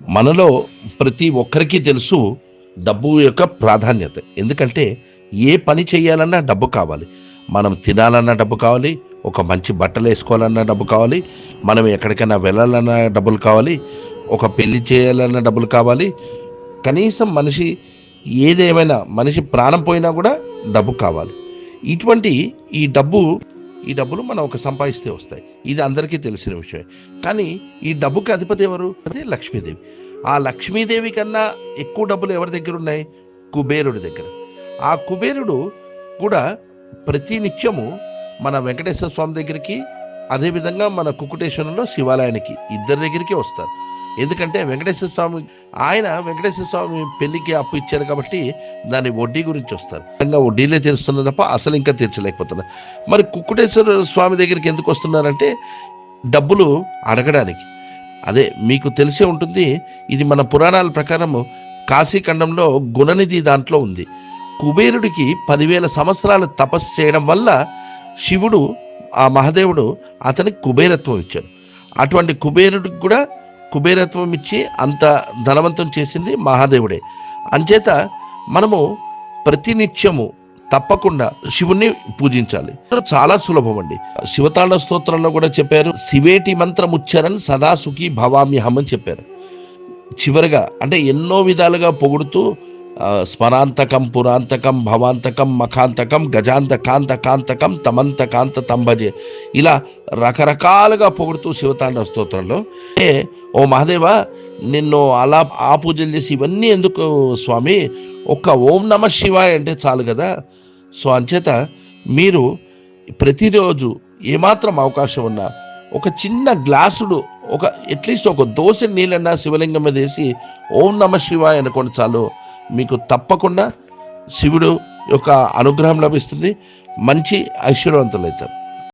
మనలో ప్రతి ఒక్కరికి తెలుసు డబ్బు యొక్క ప్రాధాన్యత. ఎందుకంటే ఏ పని చేయాలన్నా డబ్బు కావాలి. మనం తినాలన్నా డబ్బు కావాలి ఒక మంచి బట్టలు వేసుకోవాలన్నా డబ్బు కావాలి మనం ఎక్కడికైనా వెళ్ళాలన్నా డబ్బులు కావాలి ఒక పెళ్ళి చేయాలన్నా డబ్బులు కావాలి. కనీసం మనిషి ఏదేమైనా మనిషి ప్రాణం పోయినా కూడా డబ్బు కావాలి. ఇటువంటి ఈ డబ్బు ఈ డబ్బులు మనం ఒక సంపాదిస్తే వస్తాయి. ఇది అందరికీ తెలిసిన విషయం. కానీ ఈ డబ్బుకి అధిపతి ఎవరు? అదే లక్ష్మీదేవి. ఆ లక్ష్మీదేవి కన్నా ఎక్కువ డబ్బులు ఎవరి దగ్గర ఉన్నాయి? కుబేరుడి దగ్గర. ఆ కుబేరుడు కూడా ప్రతి నిత్యము మన వెంకటేశ్వర స్వామి దగ్గరికి అదేవిధంగా మన కుకుటేశ్వరంలో శివాలయానికి ఇద్దరి దగ్గరికి వస్తారు. ఎందుకంటే వెంకటేశ్వర స్వామి ఆయన వెంకటేశ్వర స్వామి పెళ్ళికి అప్పు ఇచ్చారు కాబట్టి దాని వడ్డీ గురించి వస్తారు. నిజంగా వడ్డీలే తీరుస్తున్నారు తప్ప అసలు ఇంకా తీర్చలేకపోతున్నారు. మరి కుక్కుటేశ్వర స్వామి దగ్గరికి ఎందుకు వస్తున్నారంటే డబ్బులు అడగడానికి. అదే మీకు తెలిసే ఉంటుంది ఇది మన పురాణాల ప్రకారం కాశీఖండంలో గుణనిధి దాంట్లో ఉంది. కుబేరుడికి పదివేల సంవత్సరాలు తపస్సు చేయడం వల్ల శివుడు ఆ మహాదేవుడు అతనికి కుబేరత్వం ఇచ్చాడు అటువంటి కుబేరుడికి కూడా కుబేరత్వం ఇచ్చి అంత ధనవంతం చేసింది మహాదేవుడే. అంచేత మనము ప్రతినిత్యము తప్పకుండా శివుణ్ణి పూజించాలి. చాలా సులభం అండి శివతాండ స్తోత్రంలో కూడా చెప్పారు శివేటి మంత్రం ఉచ్చరన్ సదా సుఖి భవామ్యహం అని చెప్పారు. చివరిగా అంటే ఎన్నో విధాలుగా పొగుడుతూ స్మరాంతకం పురాంతకం భవాంతకం మఖాంతకం గజాంతకాంతకాంతకం కాంతకం తమంత కాంత తంబజే. ఇలా రకరకాలుగా పొగుడుతూ శివతాండవ స్తోత్రంలో ఏ ఓ మహాదేవ నిన్ను అలా ఆ పూజలు చేసి ఇవన్నీ ఎందుకు స్వామి? ఒక్క ఓం నమ శివాయ అంటే చాలు కదా. సో అంచేత మీరు ప్రతిరోజు ఏమాత్రం అవకాశం ఉన్నా ఒక చిన్న గ్లాసుడు ఒక అట్లీస్ట్ ఒక దోశ నీళ్ళన్నా శివలింగం మీద వేసి ఓం నమ శివాయ అనుకోండి చాలు. మీకు తప్పకుండా శివుడు యొక్క అనుగ్రహం లభిస్తుంది. మంచి ఐశ్వర్యవంతులు అవుతారు